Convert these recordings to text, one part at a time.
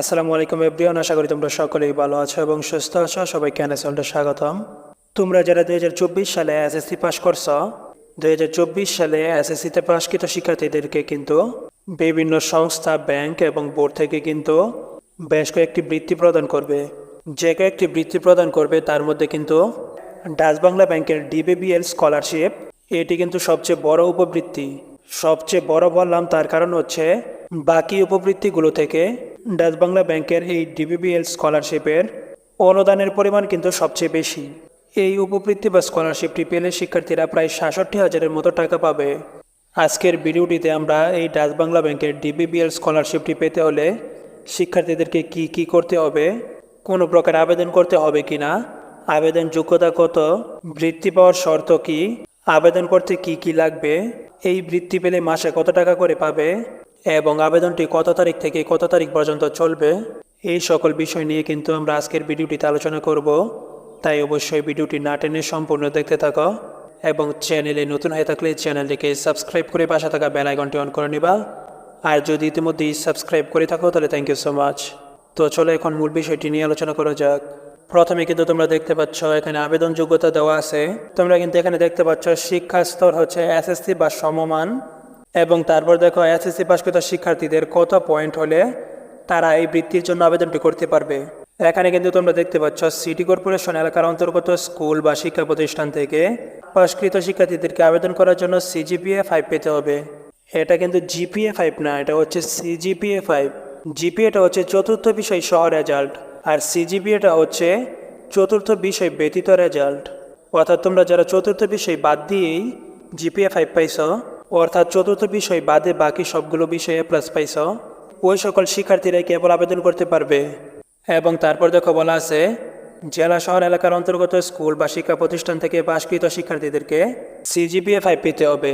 আসসালামু আলাইকুম এভরিওয়ান, আশা করি তোমরা সকলেই ভালো আছো এবং সুস্থ আছো। সবাইকে চ্যানেলটা স্বাগতম। তোমরা যারা দুই হাজার চব্বিশ সালে এসএসসি পাশ করছ, দুই সালে এসএসসিতে পাশকৃত শিক্ষার্থীদেরকে কিন্তু বিভিন্ন সংস্থা, ব্যাংক এবং বোর্ড থেকে কিন্তু বেশ কয়েকটি বৃত্তি প্রদান করবে। যে কয়েকটি বৃত্তি প্রদান করবে, তার মধ্যে কিন্তু ডাচ বাংলা ব্যাংকের ডিবিবিএল স্কলারশিপ, এটি কিন্তু সবচেয়ে বড় উপবৃত্তি। সবচেয়ে বড় বললাম তার কারণ হচ্ছে বাকি উপবৃত্তিগুলো থেকে ডাচ বাংলা ব্যাংকের এই ডিবিবিএল স্কলারশিপের অনুদানের পরিমাণ কিন্তু সবচেয়ে বেশি। এই উপবৃত্তি বা স্কলারশিপটি পেলে শিক্ষার্থীরা প্রায় সাতষট্টি হাজারের মতো টাকা পাবে। আজকের ভিডিওটিতে আমরা এই ডাচ বাংলা ব্যাংকের ডিবিবিএল স্কলারশিপটি পেতে হলে শিক্ষার্থীদেরকে কি কি করতে হবে, কোনো প্রকার আবেদন করতে হবে কিনা, আবেদন যোগ্যতা কত, বৃত্তি পাওয়ার শর্ত কি, আবেদন করতে কি কি লাগবে, এই বৃত্তি পেলে মাসে কত টাকা করে পাবে এবং আবেদনটি কত তারিখ থেকে কত তারিখ পর্যন্ত চলবে এই সকল বিষয় নিয়ে কিন্তু আমরা আজকের ভিডিওটিতে আলোচনা করব। তাই অবশ্যই ভিডিওটি না টেনে সম্পূর্ণ দেখতে থাকো এবং চ্যানেলে নতুন হয়ে থাকলে চ্যানেলটিকে সাবস্ক্রাইব করে পাশে থাকা বেল আইকনটি অন করে নিবা। আর যদি ইতিমধ্যেই সাবস্ক্রাইব করে থাকো, তাহলে থ্যাংক ইউ সো মাচ তো চলো এখন মূল বিষয়টি নিয়ে আলোচনা করা যাক। প্রথমে কিন্তু তোমরা দেখতে পাচ্ছ, এখানে আবেদন যোগ্যতা দেওয়া আছে। তোমরা কিন্তু এখানে দেখতে পাচ্ছ শিক্ষা স্তর হচ্ছে এসএসসি বা সমমান। এবং তারপর দেখো এসএসসি পাশকৃত শিক্ষার্থীদের কত পয়েন্ট হলে তারা এই বৃত্তির জন্য আবেদনটি করতে পারবে। এখানে কিন্তু তোমরা দেখতে পাচ্ছ সিটি কর্পোরেশন এলাকার অন্তর্গত স্কুল বা শিক্ষা প্রতিষ্ঠান থেকে পাশকৃত শিক্ষার্থীদেরকে আবেদন করার জন্য সিজিপিএ ফাইভ পেতে হবে। এটা কিন্তু জিপিএ ফাইভ না, এটা হচ্ছে সিজিপিএ ফাইভ জিপিএটা হচ্ছে চতুর্থ বিষয় সহ রেজাল্ট আর সিজিপিএটা হচ্ছে চতুর্থ বিষয় ব্যতীত রেজাল্ট অর্থাৎ তোমরা যারা চতুর্থ বিষয় বাদ দিয়েই জিপিএ ফাইভ পাইছ অর্থাৎ চতুর্থ বিষয় বাদে বাকি সবগুলো বিষয়ে প্লাস পাইছ। ওই সকল শিক্ষার্থীরাই কেবল আবেদন করতে পারবে। এবং তারপর দেখো বলা আছে, জেলা, শহর, এলাকার অন্তর্গত স্কুল বা শিক্ষা প্রতিষ্ঠান থেকে পাশকৃত শিক্ষার্থীদেরকে সিজিপিএ ফাইভ পেতে হবে।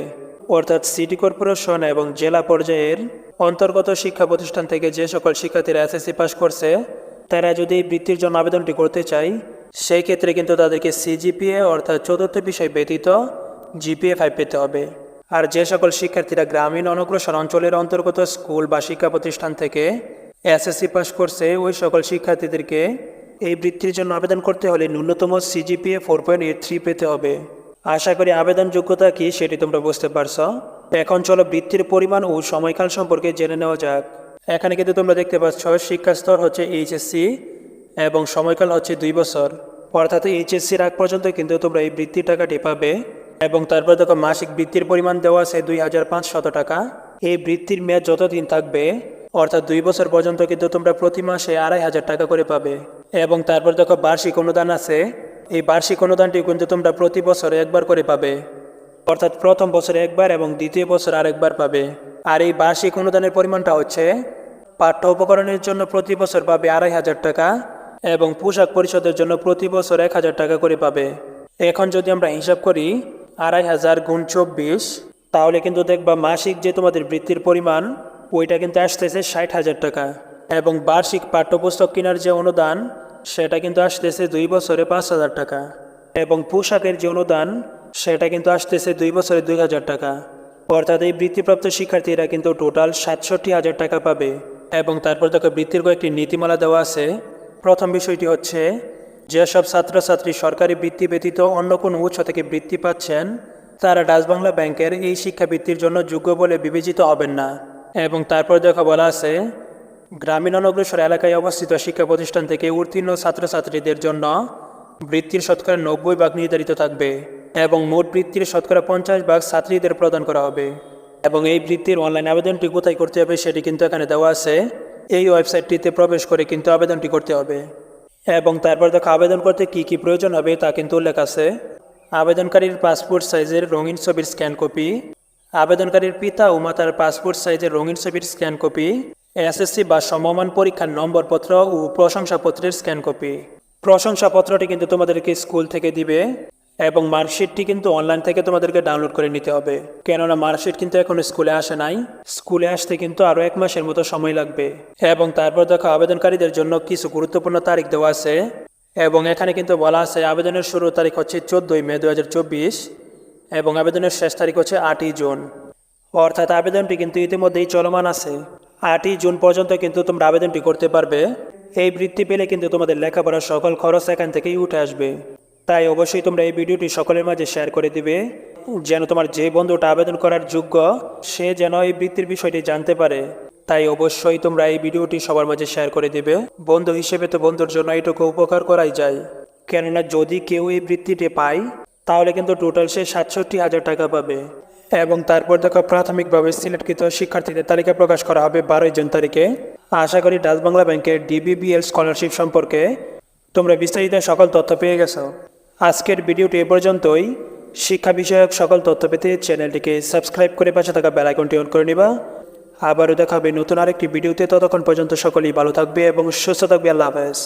অর্থাৎ সিটি কর্পোরেশন এবং জেলা পর্যায়ের অন্তর্গত শিক্ষা প্রতিষ্ঠান থেকে যে সকল শিক্ষার্থীরা এসএসসি পাস করছে, তারা যদি বৃত্তির জন্য আবেদনটি করতে চায়, সেই ক্ষেত্রে কিন্তু তাদেরকে সিজিপিএ অর্থাৎ চতুর্থ বিষয় ব্যতীত জিপিএ ফাইভ পেতে হবে। আর যে সকল শিক্ষার্থীরা গ্রামীণ অনগ্রসর অঞ্চলের অন্তর্গত স্কুল বা শিক্ষা প্রতিষ্ঠান থেকে এসএসসি পাস করছে, ওই সকল শিক্ষার্থীদেরকে এই বৃত্তির জন্য আবেদন করতে হলে ন্যূনতম CGPA four point eight three পেতে হবে। আশা করি আবেদন যোগ্যতা কি সেটি তোমরা বুঝতে পারছ। এখন চলো বৃত্তির পরিমাণ ও সময়কাল সম্পর্কে জেনে নেওয়া যাক। এখানে কিন্তু তোমরা দেখতে পাচ্ছ শিক্ষা স্তর হচ্ছে এইচএসসি এবং সময়কাল হচ্ছে দুই বছর। অর্থাৎ এইচএসসির আগ পর্যন্ত কিন্তু তোমরা এই বৃত্তির টাকাটি পাবে। এবং তারপর দেখো মাসিক বৃত্তির পরিমাণ দেওয়া আছে দুই হাজার পাঁচশত টাকা। এই বৃত্তির মেয়াদ যতদিন থাকবে, অর্থাৎ দুই বছর পর্যন্ত কিন্তু তোমরা প্রতি মাসে আড়াই হাজার টাকা করে পাবে। এবং তারপর দেখো বার্ষিক অনুদান আছে, এই বার্ষিক অনুদানটি কিন্তু তোমরা প্রতি বছর একবার করে পাবে। অর্থাৎ প্রথম বছরে একবার এবং দ্বিতীয় বছর আরেকবার পাবে। আর এই বার্ষিক অনুদানের পরিমাণটা হচ্ছে, পাঠ্য উপকরণের জন্য প্রতি বছর পাবে আড়াই হাজার টাকা এবং পোশাক পরিষদের জন্য প্রতি বছর এক হাজার টাকা করে পাবে। এখন যদি আমরা হিসাব করি আড়াই হাজার গুণ চব্বিশ, তাহলে কিন্তু দেখবা মাসিক যে তোমাদের বৃত্তির পরিমাণ, ওইটা কিন্তু আসতেছে ষাট হাজার টাকা। এবং বার্ষিক পাঠ্যপুস্তক কেনার যে অনুদান, সেটা কিন্তু আসতেছে দুই বছরে পাঁচ হাজার টাকা। এবং পোশাকের যে অনুদান, সেটা কিন্তু আসতেছে দুই বছরে দুই হাজার টাকা। অর্থাৎ এই বৃত্তিপ্রাপ্ত শিক্ষার্থীরা কিন্তু টোটাল সাতষট্টি হাজার টাকা পাবে। এবং তারপর দেখো বৃত্তির কয়েকটি নীতিমালা দেওয়া আছে। প্রথম বিষয়টি হচ্ছে যেসব ছাত্রছাত্রী সরকারি বৃত্তি ব্যতীত অন্য কোনো উৎস থেকে বৃত্তি পাচ্ছেন, তারা ডাচবাংলা ব্যাংকের এই শিক্ষাবৃত্তির জন্য যোগ্য বলে বিবেচিত হবেন না। এবং তারপর দেখা বলা আছে, গ্রামীণ অনগ্রসর এলাকায় অবস্থিত শিক্ষা প্রতিষ্ঠান থেকে উত্তীর্ণ ছাত্রছাত্রীদের জন্য বৃত্তির শতকরা নব্বই ভাগ নির্ধারিত থাকবে এবং মোট বৃত্তির শতকরা পঞ্চাশ ভাগ ছাত্রীদের প্রদান করা হবে। এবং এই বৃত্তির অনলাইন আবেদনটি কোথায় করতে হবে সেটি কিন্তু এখানে দেওয়া আছে। এই ওয়েবসাইটটিতে প্রবেশ করে কিন্তু আবেদনটি করতে হবে। এবং তারপর দেখো আবেদন করতে কি কি প্রয়োজন হবে তা কিন্তু উল্লেখ আছে। আবেদনকারীর পাসপোর্ট সাইজের রঙিন ছবির স্ক্যান কপি, আবেদনকারীর পিতা ও মাতার পাসপোর্ট সাইজের রঙিন ছবির স্ক্যান কপি, এসএসসি বা সমমান পরীক্ষার নম্বরপত্র ও প্রশংসাপত্রের স্ক্যান কপি। প্রশংসাপত্রটি কিন্তু তোমাদেরকে স্কুল থেকে দিবে। এবং মার্কশিটটি কিন্তু অনলাইন থেকে তোমাদেরকে ডাউনলোড করে নিতে হবে। কেননা মার্কশিট কিন্তু এখন স্কুলে আসে নাই। স্কুলে আসতে কিন্তু আরও এক মাসের মতো সময় লাগবে। এবং তারপর দেখো আবেদনকারীদের জন্য কিছু গুরুত্বপূর্ণ তারিখ দেওয়া আছে। এবং এখানে কিন্তু বলা আছে আবেদনের শুরু তারিখ হচ্ছে চোদ্দোই মে দু হাজার চব্বিশ এবং আবেদনের শেষ তারিখ হচ্ছে আটই জুন। অর্থাৎ আবেদনটি কিন্তু ইতিমধ্যেই চলমান আছে। আটই জুন পর্যন্ত কিন্তু তোমরা আবেদনটি করতে পারবে। এই বৃত্তি পেলে কিন্তু তোমাদের লেখাপড়ার সকল খরচ এখান থেকেই উঠে আসবে। তাই অবশ্যই তোমরা এই ভিডিওটি সকলের মাঝে শেয়ার করে দিবে। যেন তোমার যে বন্ধুটা আবেদন করার যোগ্য, সে যেন এই বৃত্তির বিষয়টি জানতে পারে। তাই অবশ্যই তোমরা এই ভিডিওটি সবার মাঝে শেয়ার করে দিবে। বন্ধু হিসেবে তো বন্ধুর জন্য এইটুকু উপকার করাই যায়। কেননা যদি কেউ এই বৃত্তিটি পায়, তাহলে কিন্তু টোটাল সে সাতষট্টি হাজার টাকা পাবে। এবং তারপর দেখো প্রাথমিকভাবে সিলেক্টকৃত শিক্ষার্থীদের তালিকা প্রকাশ করা হবে বারোই জুন তারিখে। আশা করি ডাচ বাংলা ব্যাংকের ডিবিবিএল স্কলারশিপ সম্পর্কে তোমরা বিস্তারিত সকল তথ্য পেয়ে গেছো। আজকের ভিডিওটি এ পর্যন্তই। শিক্ষা বিষয়ক সকল তথ্য পেতে চ্যানেলটিকে সাবস্ক্রাইব করে পাশে থাকা বেলাইকনটি অন করে নিবা। আবারও দেখাবে নতুন আরেকটি ভিডিওতে। ততক্ষণ পর্যন্ত সকলেই ভালো থাকবে এবং সুস্থ থাকবে। আল্লাহ হাফেজ।